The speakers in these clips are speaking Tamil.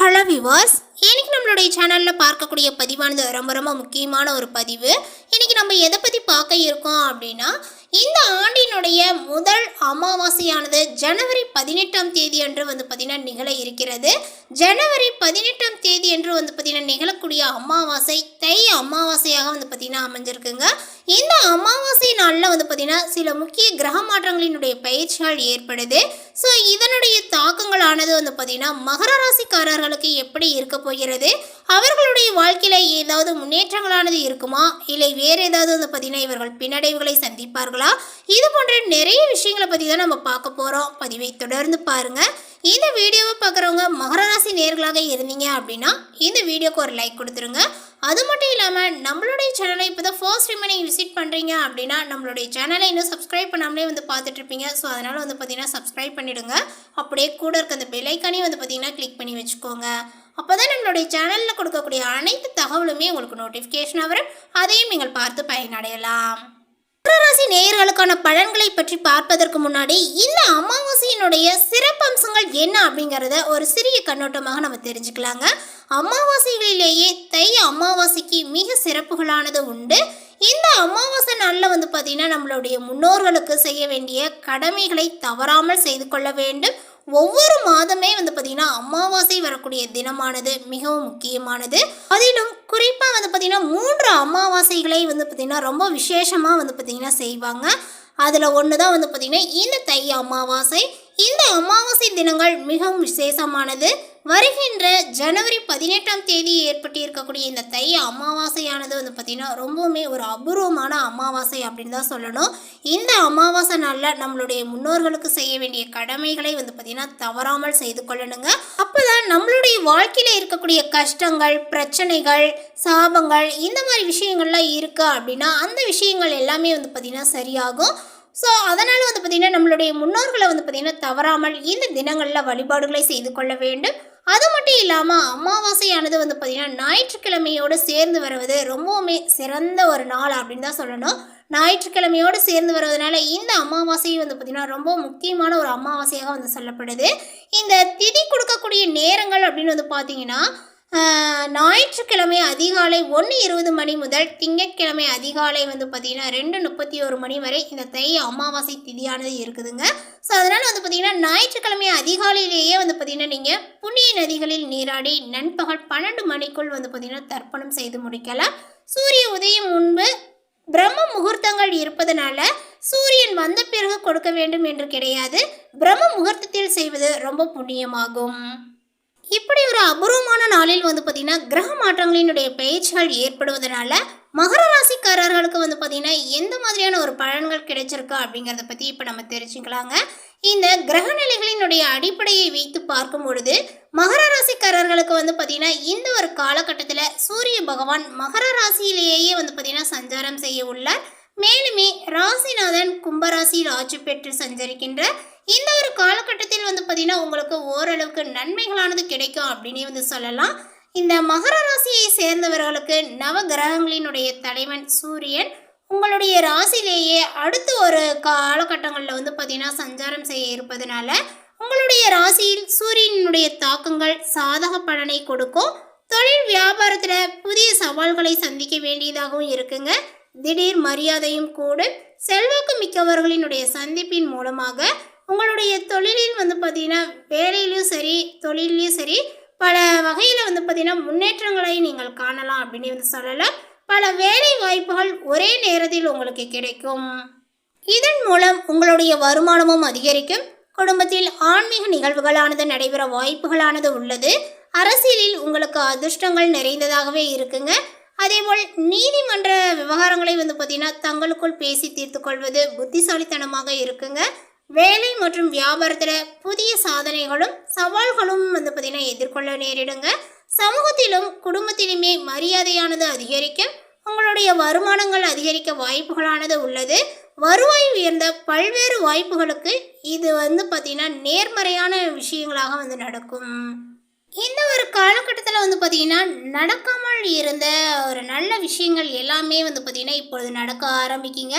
ஹலோ விவாஸ் இன்னைக்கு நம்மளுடைய சேனலில் பார்க்கக்கூடிய பதிவானது ரொம்ப ரொம்ப முக்கியமான ஒரு பதிவு. இன்னைக்கு நம்ம எதை பற்றி பார்க்க இருக்கோம் அப்படின்னா இந்த ஆண்டினுடைய முதல் அமாவாசையானது ஜனவரி பதினெட்டாம் தேதி அன்று வந்து பார்த்திங்கன்னா நிகழ இருக்கிறது. ஜனவரி பதினெட்டாம் தேதி அன்று வந்து பார்த்திங்கன்னா நிகழக்கூடிய அமாவாசை தை அமாவாசையாக வந்து பார்த்திங்கன்னா அமைஞ்சிருக்குங்க. இந்த அமாவாசை நாளில் வந்து பார்த்திங்கன்னா சில முக்கிய கிரக மாற்றங்களினுடைய பயிற்சிகள் ஏற்படுது. ஸோ இதனுடைய தாக்கங்களானது வந்து பார்த்திங்கன்னா மகர ராசிக்காரர்களுக்கு எப்படி இருக்க போகிறது? அவர்களுடைய வாழ்க்கையில் ஏதாவது முன்னேற்றங்களானது இருக்குமா? இல்லை வேறு ஏதாவது வந்து பார்த்திங்கன்னா இவர்கள் பின்னடைவுகளை சந்திப்பார்களா? இது போன்ற நிறைய விஷயங்களை பற்றி தான் நம்ம பார்க்க போகிறோம் பதிவை தொடர்ந்து பாருங்கள் இந்த வீடியோவை பார்க்குறவங்க மகராசி நேர்களாக இருந்தீங்க அப்படின்னா இந்த வீடியோக்கு ஒரு லைக் கொடுத்துருங்க. அது மட்டும் இல்லாமல் நம்மளுடைய சேனலை இப்போ தான் ஃபர்ஸ்ட் டைம் நீங்கள் விசிட் பண்ணுறீங்க அப்படின்னா நம்மளுடைய சேனலை இன்னும் சப்ஸ்கிரைப் பண்ணாமலே வந்து பார்த்துட்ருப்பீங்க. ஸோ அதனால் வந்து பார்த்தீங்கன்னா சப்ஸ்கிரைப் பண்ணிவிடுங்க அப்படியே கூட இருக்க அந்த பெல்லைக்கானே வந்து பார்த்தீங்கன்னா கிளிக் பண்ணி வச்சுக்கோங்க. அப்போ தான் நம்மளுடைய சேனலில் கொடுக்கக்கூடிய அனைத்து தகவலுமே உங்களுக்கு நோட்டிஃபிகேஷன் வரும். அதையும் நீங்கள் பார்த்து பயனடையலாம். மகராசி நேயர்களுக்கான பலன்களை பற்றி பார்ப்பதற்கு முன்னாடி இந்த அமாவாசையினுடைய சிறப்பம்சங்கள் என்ன அப்படிங்கிறத ஒரு சிறிய கண்ணோட்டமாக நம்ம தெரிஞ்சுக்கலாங்க. அமாவாசைகளிலேயே தை அமாவாசைக்கு மிக சிறப்புகளானது உண்டு. இந்த அமாவாசை நாளில் வந்து பார்த்திங்கன்னா நம்மளுடைய முன்னோர்களுக்கு செய்ய வேண்டிய கடமைகளை தவறாமல் செய்து கொள்ள வேண்டும். ஒவ்வொரு மாதமே வந்து பார்த்திங்கன்னா அமாவாசை வரக்கூடிய தினமானது மிகவும் முக்கியமானது. அதிலும் குறிப்பாக வந்து பார்த்திங்கன்னா மூன்று அமாவாசைகளை வந்து பார்த்திங்கன்னா ரொம்ப விசேஷமாக வந்து பார்த்திங்கன்னா செய்வாங்க. அதில் ஒன்று தான் வந்து பார்த்திங்கன்னா இந்த தை அமாவாசை. இந்த அமாவாசை தினங்கள் மிகவும் விசேஷமானது. வருகின்ற ஜனவரி பதினெட்டாம் தேதி ஏற்பட்டு இருக்கக்கூடிய இந்த தை அமாவாசையானது வந்து பார்த்திங்கன்னா ரொம்பவுமே ஒரு அபூர்வமான அமாவாசை அப்படின்னு தான் சொல்லணும். இந்த அமாவாசை நாளில் நம்மளுடைய முன்னோர்களுக்கு செய்ய வேண்டிய கடமைகளை வந்து பார்த்திங்கன்னா தவறாமல் செய்து கொள்ளணுங்க. அப்போ தான் நம்மளுடைய வாழ்க்கையில் இருக்கக்கூடிய கஷ்டங்கள் பிரச்சனைகள் சாபங்கள் இந்த மாதிரி விஷயங்கள்லாம் இருக்குது அப்படின்னா அந்த விஷயங்கள் எல்லாமே வந்து பார்த்திங்கன்னா சரியாகும். ஸோ அதனால் வந்து பார்த்திங்கன்னா நம்மளுடைய முன்னோர்களை வந்து பார்த்திங்கன்னா தவறாமல் இந்த தினங்களில் வழிபாடுகளை செய்து கொள்ள வேண்டும். அது மட்டும் இல்லாமல் அமாவாசையானது வந்து பார்த்திங்கன்னா ஞாயிற்றுக்கிழமையோடு சேர்ந்து வருவது ரொம்பவுமே சிறந்த ஒரு நாள் அப்படின்னு தான் சொல்லணும். ஞாயிற்றுக்கிழமையோடு சேர்ந்து வருவதனால இந்த அமாவாசை வந்து பார்த்திங்கன்னா ரொம்ப முக்கியமான ஒரு அமாவாசையாக வந்து சொல்லப்படுது. இந்த திதி கொடுக்கக்கூடிய நேரங்கள் அப்படின்னு வந்து பார்த்தீங்கன்னா ஞாயிற்றுக்கிழமை அதிகாலை ஒன்று இருபது மணி முதல் திங்கட்கிழமை அதிகாலை வந்து பார்த்திங்கன்னா ரெண்டு முப்பத்தி ஒரு மணி வரை இந்த தை அமாவாசை திதியானது இருக்குதுங்க. ஸோ அதனால் வந்து பார்த்திங்கன்னா ஞாயிற்றுக்கிழமை அதிகாலையிலேயே வந்து பார்த்திங்கன்னா நீங்கள் புண்ணிய நதிகளில் நீராடி நண்பகல் பன்னெண்டு மணிக்குள் வந்து பார்த்திங்கன்னா தர்ப்பணம் செய்து முடிக்கலாம் சூரிய உதயம் முன்பு பிரம்ம முகூர்த்தங்கள் இருப்பதனால சூரியன் வந்த பிறகு கொடுக்க வேண்டும் என்று கிடையாது. பிரம்ம முகூர்த்தத்தில் செய்வது ரொம்ப புண்ணியமாகும். இப்படி ஒரு அபூர்வமான நாளில் வந்து பார்த்தீங்கன்னா கிரக மாற்றங்களினுடைய பேச்சுகள் ஏற்படுவதனால மகர ராசிக்காரர்களுக்கு வந்து பார்த்திங்கன்னா எந்த மாதிரியான ஒரு பலன்கள் கிடைச்சிருக்கு அப்படிங்கிறத பற்றி இப்போ நம்ம தெரிஞ்சுக்கலாங்க. இந்த கிரக நிலைகளினுடைய அடிப்படையை வைத்து பார்க்கும் பொழுது மகர ராசிக்காரர்களுக்கு வந்து பார்த்திங்கன்னா இந்த ஒரு காலகட்டத்தில் சூரிய பகவான் மகர ராசியிலேயே வந்து பார்த்திங்கன்னா சஞ்சாரம் செய்ய உள்ளார். மேலுமே ராசிநாதன் கும்பராசி ராஜு பெற்று சஞ்சரிக்கின்ற இந்த ஒரு காலகட்டத்தில் வந்து பார்த்தீங்கன்னா உங்களுக்கு ஓரளவுக்கு நன்மைகளானது கிடைக்கும் அப்படின்னே வந்து சொல்லலாம். இந்த மகர ராசியை சேர்ந்தவர்களுக்கு நவ கிரகங்களினுடைய தலைவன் சூரியன். உங்களுடைய ராசிலேயே அடுத்த ஒரு காலகட்டங்களில் வந்து பார்த்திங்கன்னா சஞ்சாரம் செய்ய இருப்பதனால உங்களுடைய ராசியில் சூரியனுடைய தாக்கங்கள் சாதக பலனை கொடுக்கும். தொழில் வியாபாரத்தில் புதிய சவால்களை சந்திக்க வேண்டியதாகவும் இருக்குங்க. திடீர் மரியாதையும் கூட செல்வாக்கு மிக்கவர்களினுடைய சந்திப்பின் மூலமாக உங்களுடைய தொழிலில் வந்து பார்த்திங்கன்னா வேலையிலையும் சரி தொழிலையும் சரி பல வகையில் வந்து பார்த்திங்கன்னா முன்னேற்றங்களை நீங்கள் காணலாம் அப்படின்னு வந்து சொல்லலாம். பல வேலை வாய்ப்புகள் ஒரே நேரத்தில் உங்களுக்கு கிடைக்கும். இதன் மூலம் உங்களுடைய வருமானமும் அதிகரிக்கும். குடும்பத்தில் ஆன்மீக நிகழ்வுகளானது நடைபெற வாய்ப்புகளானது உள்ளது. அரசியலில் உங்களுக்கு அதிர்ஷ்டங்கள் நிறைந்ததாகவே இருக்குங்க. அதேபோல் நீதிமன்ற விவகாரங்களை வந்து பார்த்தீங்கன்னா தங்களுக்குள் பேசி தீர்த்து கொள்வது புத்திசாலித்தனமாக இருக்குங்க. வேலை மற்றும் வியாபாரத்தில் புதிய சாதனைகளும் சவால்களும் வந்து பார்த்தீங்கன்னா எதிர்கொள்ள நேரிடுங்க. சமூகத்திலும் குடும்பத்திலுமே மரியாதையானது அதிகரிக்கும். உங்களுடைய வருமானங்கள் அதிகரிக்க வாய்ப்புகளானது உள்ளது. வருவாய் உயர்ந்த பல்வேறு வாய்ப்புகளுக்கு இது வந்து பார்த்திங்கன்னா நேர்மறையான விஷயங்களாக வந்து நடக்கும். இந்த ஒரு காலகட்டத்தில் வந்து பார்த்திங்கன்னா நடக்காமல் இருந்த ஒரு நல்ல விஷயங்கள் எல்லாமே வந்து பார்த்திங்கன்னா இப்பொழுது நடக்க ஆரம்பிக்குங்க.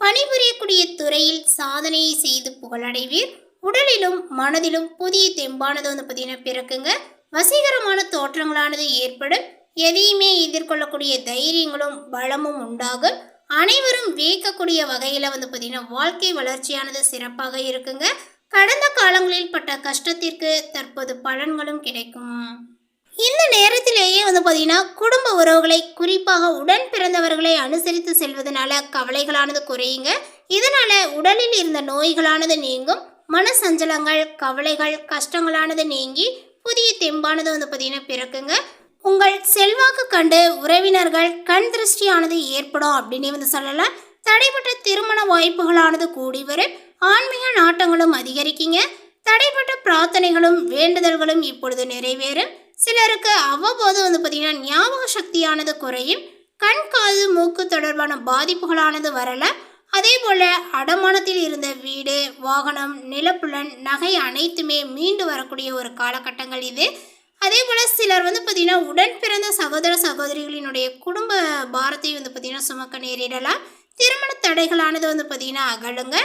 பணிபுரியக்கூடிய துறையில் சாதனையை செய்து புகழடைவீர். உடலிலும் மனதிலும் புதிய தெம்பானது வந்து பார்த்திங்கன்னா பிறக்குங்க. வசீகரமான தோற்றங்களானது ஏற்படும். எதையுமே எதிர்கொள்ளக்கூடிய தைரியங்களும் பலமும் உண்டாகும். அனைவரும் வியக்கக்கூடிய வகையில் வந்து பார்த்திங்கன்னா வாழ்க்கை வளர்ச்சியானது சிறப்பாக இருக்குங்க. கடந்த காலங்களில் பட்ட கஷ்டத்திற்கு தற்போது பலன்களும் கிடைக்கும். இந்த நேரத்திலேயே வந்து பார்த்தீங்கன்னா குடும்ப உறவுகளை குறிப்பாக உடன் பிறந்தவர்களை அனுசரித்து செல்வதனால கவலைகளானது குறையுங்க. இதனால உடலில் இருந்த நோய்களானது நீங்கும். மன சஞ்சலங்கள் கவலைகள் கஷ்டங்களானது நீங்கி புதிய தெம்பானது வந்து பார்த்தீங்கன்னா பிறக்குங்க. உங்கள் செல்வாக்கு கண்டு உறவினர்கள் கண் திருஷ்டியானது ஏற்படும் அப்படின்னே வந்து சொல்லலாம். தடைப்பட்ட திருமண வாய்ப்புகளானது கூடி வரும். ஆன்மீக நாட்டங்களும் அதிகரிக்குங்க. தடைப்பட்ட பிரார்த்தனைகளும் வேண்டுதல்களும் இப்பொழுது நிறைவேறும். சிலருக்கு அவ்வப்போது வந்து பார்த்தீங்கன்னா ஞாபக சக்தியானது குறையும். கண் காது மூக்கு தொடர்பான பாதிப்புகளானது வரல. அதே போல அடமானத்தில் இருந்த வீடு வாகனம் நிலப்புலன் நகை அனைத்துமே மீண்டு வரக்கூடிய ஒரு காலகட்டங்கள் இது. அதே போல் சிலர் வந்து பார்த்திங்கன்னா உடன் பிறந்த சகோதர சகோதரிகளினுடைய குடும்ப பாரத்தை வந்து பார்த்திங்கன்னா சுமக்க நேரிடலாம். திருமண தடைகளானது வந்து பார்த்திங்கன்னா அகலுங்க.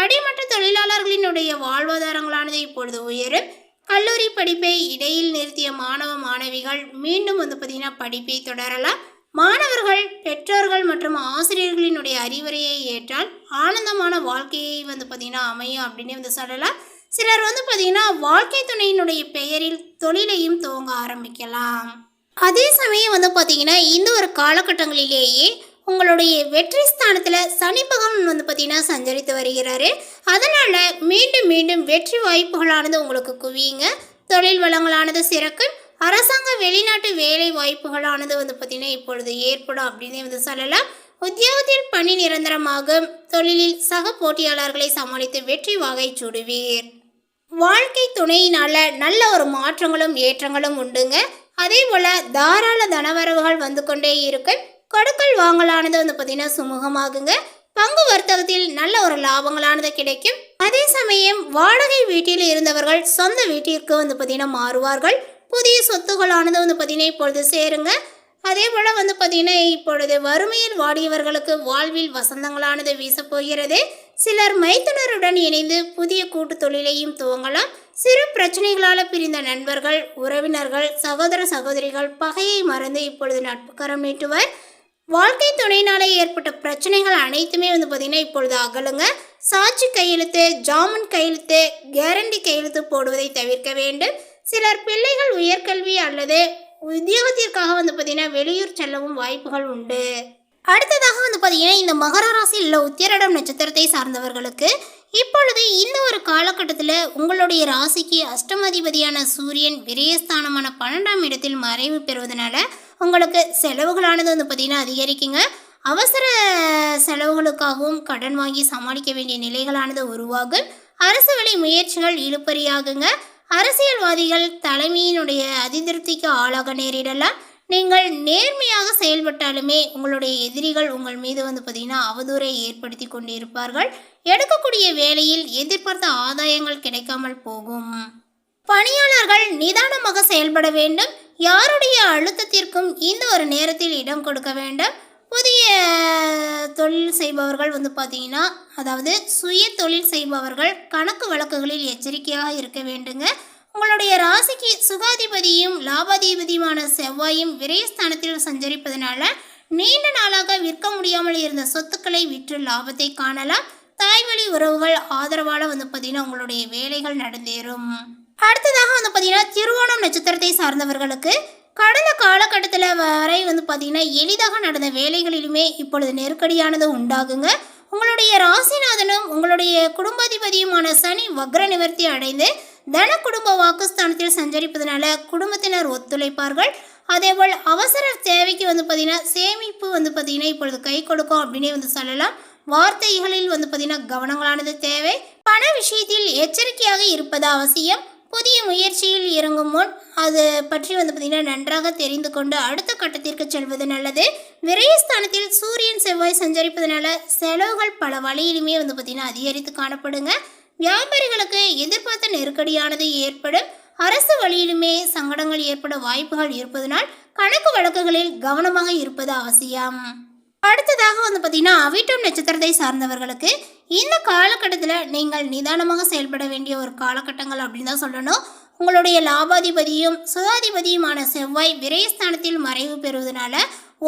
அடிமட்ட தொழிலாளர்களினுடைய வாழ்வாதாரங்களானது இப்பொழுது உயரும். கல்லூரி படிப்பை இடையில் நிறுத்திய மாணவ மாணவிகள் மீண்டும் வந்து பார்த்திங்கன்னா படிப்பை தொடரலாம். மாணவர்கள் பெற்றோர்கள் மற்றும் ஆசிரியர்களினுடைய அறிவுரையை ஏற்றால் ஆனந்தமான வாழ்க்கையை வந்து பார்த்திங்கன்னா அமையும் அப்படின்னு வந்து சொல்லலாம். சிலர் வந்து பார்த்திங்கன்னா வாழ்க்கை துணையினுடைய பெயரில் தொழிலையும் துவங்க ஆரம்பிக்கலாம். அதே சமயம் வந்து பார்த்திங்கன்னா இந்த ஒரு காலகட்டங்களிலேயே உங்களுடைய வெற்றி ஸ்தானத்தில் சனி பகவான் வந்து பார்த்திங்கன்னா சஞ்சரித்து வருகிறாரு. அதனால் மீண்டும் மீண்டும் வெற்றி வாய்ப்புகளானது உங்களுக்கு குவியுங்க. தொழில் வளங்களானது சிறக்கும் அரசாங்க வெளிநாட்டு வேலை வாய்ப்புகளானது வந்து பார்த்திங்கன்னா இப்பொழுது ஏற்படும் அப்படின்னு வந்து சொல்லலாம். உத்தியோகத்தில் பணி நிரந்தரமாகும் தொழிலில் சக போட்டியாளர்களை சமாளித்து வெற்றி வாகை சுடுவீர். வாழ்க்கை துணையினால் நல்ல ஒரு மாற்றங்களும் ஏற்றங்களும் உண்டுங்க. அதே போல் தாராள தனவரவுகள் வந்து கொண்டே இருக்கும் கொடுக்கல் வாங்கலானது வந்து பார்த்தீங்கன்னா சுமூகமாகுங்க. பங்கு வர்த்தகத்தில் நல்ல ஒரு லாபங்களானது கிடைக்கும். அதே சமயம் வாடகை வீட்டில் இருந்தவர்கள் சொந்த வீட்டிற்கு வந்து பார்த்தீங்கன்னா மாறுவார்கள். புதிய சொத்துகளானது வந்து பார்த்தீங்கன்னா இப்பொழுது சேருங்க. அதே போல் வந்து பார்த்தீங்கன்னா இப்பொழுது வறுமையில் வாடியவர்களுக்கு வாழ்வில் வசந்தங்களானது வீசப்போகிறது. சிலர் மைத்துனருடன் இணைந்து புதிய கூட்டு தொழிலையும் துவங்கலாம். சிறு பிரச்சனைகளால் பிரிந்த நண்பர்கள் உறவினர்கள் சகோதர சகோதரிகள் பகையை மறந்து இப்பொழுது நட்புக்கரம் நீட்டுவர். வாழ்க்கை துணையினால் ஏற்பட்ட பிரச்சனைகள் அனைத்துமே வந்து பார்த்திங்கன்னா இப்பொழுது அகலுங்க. சாட்சி கையெழுத்து ஜாமீன் கையெழுத்து கேரண்டி கையெழுத்து போடுவதை தவிர்க்க வேண்டும். சிலர் பிள்ளைகள் உயர்கல்வி அல்லது உத்தியோகத்திற்காக வந்து பார்த்திங்கன்னா வெளியூர் செல்லவும் வாய்ப்புகள் உண்டு. அடுத்ததாக வந்து பார்த்தீங்கன்னா இந்த மகர ராசியில் உள்ள உத்திரடம் நட்சத்திரத்தை சார்ந்தவர்களுக்கு இப்பொழுது இந்த ஒரு காலகட்டத்தில் உங்களுடைய ராசிக்கு அஷ்டமாதிபதியான சூரியன் விரயஸ்தானமான பன்னெண்டாம் இடத்தில் மறைவு பெறுவதனால உங்களுக்கு செலவுகளானது வந்து பார்த்திங்கன்னா அதிகரிக்குங்க. அவசர செலவுகளுக்காகவும் கடன் வாங்கி சமாளிக்க வேண்டிய நிலைகளானது உருவாகும். அரசு வழி முயற்சிகள் இழுபறியாகுங்க. அரசியல்வாதிகள் தலைமையினுடைய அதிருப்திக்கு ஆளாக நேரிடலாம். நீங்கள் நேர்மையாக செயல்பட்டாலுமே உங்களுடைய எதிரிகள் உங்கள் மீது வந்து பார்த்திங்கன்னா அவதூறை ஏற்படுத்தி கொண்டிருப்பார்கள். எடுக்கக்கூடிய வேலையில் எதிர்பார்த்த ஆதாயங்கள் கிடைக்காமல் போகும். பணியாளர்கள் நிதானமாக செயல்பட வேண்டும். யாருடைய அழுத்தத்திற்கும் இந்த ஒரு நேரத்தில் இடம் கொடுக்க வேண்டாம்? புதிய தொழில் செய்பவர்கள் வந்து பார்த்தீங்கன்னா அதாவது சுய தொழில் செய்பவர்கள் கணக்கு வழக்குகளில் எச்சரிக்கையாக இருக்க வேண்டுங்க. உங்களுடைய ராசிக்கு சுகாதிபதியும் லாபாதிபதியுமான செவ்வாயும் விரயஸ்தானத்தில் சஞ்சரிப்பதனால நீண்ட நாளாக விற்க முடியாமல் இருந்த சொத்துக்களை விற்று லாபத்தை காணலாம். தாய்வழி உறவுகள் ஆதரவால் வந்து பார்த்தீங்கன்னா உங்களுடைய வேலைகள் நடந்தேறும். அடுத்ததாக வந்து பார்த்தீங்கன்னா திருவோணம் நட்சத்திரத்தை சார்ந்தவர்களுக்கு கடந்த காலகட்டத்தில் வரை வந்து பார்த்தீங்கன்னா எளிதாக நடந்த வேலைகளிலுமே இப்பொழுது நெருக்கடியானது உண்டாகுங்க. உங்களுடைய ராசிநாதனும் உங்களுடைய குடும்பாதிபதியுமான சனி வக்ர நிவர்த்தி அடைந்து தன குடும்ப வாக்குஸ்தானத்தில் சஞ்சரிப்பதனால குடும்பத்தினர் ஒத்துழைப்பார்கள். அதேபோல் அவசர தேவைக்கு வந்து பார்த்திங்கன்னா சேமிப்பு வந்து பார்த்திங்கன்னா இப்பொழுது கை கொடுக்கும் அப்படின்னே வந்து சொல்லலாம். வார்த்தைகளில் வந்து பார்த்திங்கன்னா கவனங்களானது தேவை. பண விஷயத்தில் எச்சரிக்கையாக இருப்பது அவசியம். புதிய முயற்சியில் இறங்கும் முன் அது பற்றி வந்து பார்த்திங்கன்னா நன்றாக தெரிந்து கொண்டு அடுத்த கட்டத்திற்கு செல்வது நல்லது. விரயஸ்தானத்தில் சூரியன் செவ்வாய் சஞ்சரிப்பதனால செலவுகள் பல வழியிலுமே வந்து பார்த்திங்கன்னா அதிகரித்து காணப்படுங்க. வியாபாரிகளுக்கு எதிர்பார்த்த நெருக்கடியானது ஏற்படும். அரசு வழியிலுமே சங்கடங்கள் ஏற்பட வாய்ப்புகள் இருப்பதனால் கணக்கு வழக்குகளில் கவனமாக இருப்பது அவசியம். அடுத்ததாக வந்து பார்த்தீங்கன்னா அவிட்டம் நட்சத்திரத்தை சார்ந்தவர்களுக்கு இந்த காலகட்டத்தில் நீங்கள் நிதானமாக செயல்பட வேண்டிய ஒரு காலகட்டங்கள் அப்படின்னு தான் சொல்லணும். உங்களுடைய லாபாதிபதியும் சுதாதிபதியுமான செவ்வாய் விரயஸ்தானத்தில் மறைவு பெறுவதனால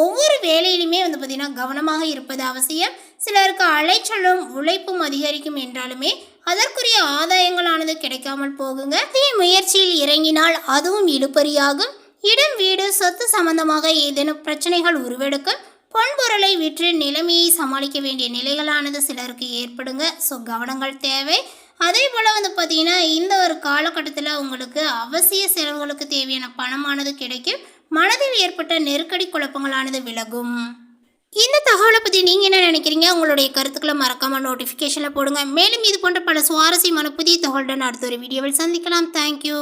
ஒவ்வொரு வேலையிலுமே வந்து பார்த்திங்கன்னா கவனமாக இருப்பது அவசியம். சிலருக்கு அலைச்சலும் உழைப்பும் அதிகரிக்கும் என்றாலுமே அதற்குரிய ஆதாயங்களானது கிடைக்காமல் போகுங்க. தீ முயற்சியில் இறங்கினால் அதுவும் இழுபறியாகும். இடம் வீடு சொத்து சம்பந்தமாக ஏதேனும் பிரச்சனைகள் உருவெடுக்கும். பொன்பொருளை விற்று நிலைமையை சமாளிக்க வேண்டிய நிலைகளானது சிலருக்கு ஏற்படுங்க. ஸோ கவனங்கள் தேவை. அதே போல் வந்து பார்த்தீங்கன்னா இந்த ஒரு காலகட்டத்தில் உங்களுக்கு அவசிய செலவுகளுக்கு தேவையான பணமானது கிடைக்கும். மனதில் ஏற்பட்ட நெருக்கடி குழப்பங்களானது விலகும். இந்த தகவலை பற்றி நீங்கள் என்ன நினைக்கிறீங்க? உங்களுடைய கருத்துக்களை மறக்காமல் நோட்டிஃபிகேஷனில் போடுங்க. மேலும் இது போன்ற பல சுவாரஸ்யமான புதிய தகவலுடன் அடுத்த ஒரு வீடியோவில் சந்திக்கலாம். தேங்க்யூ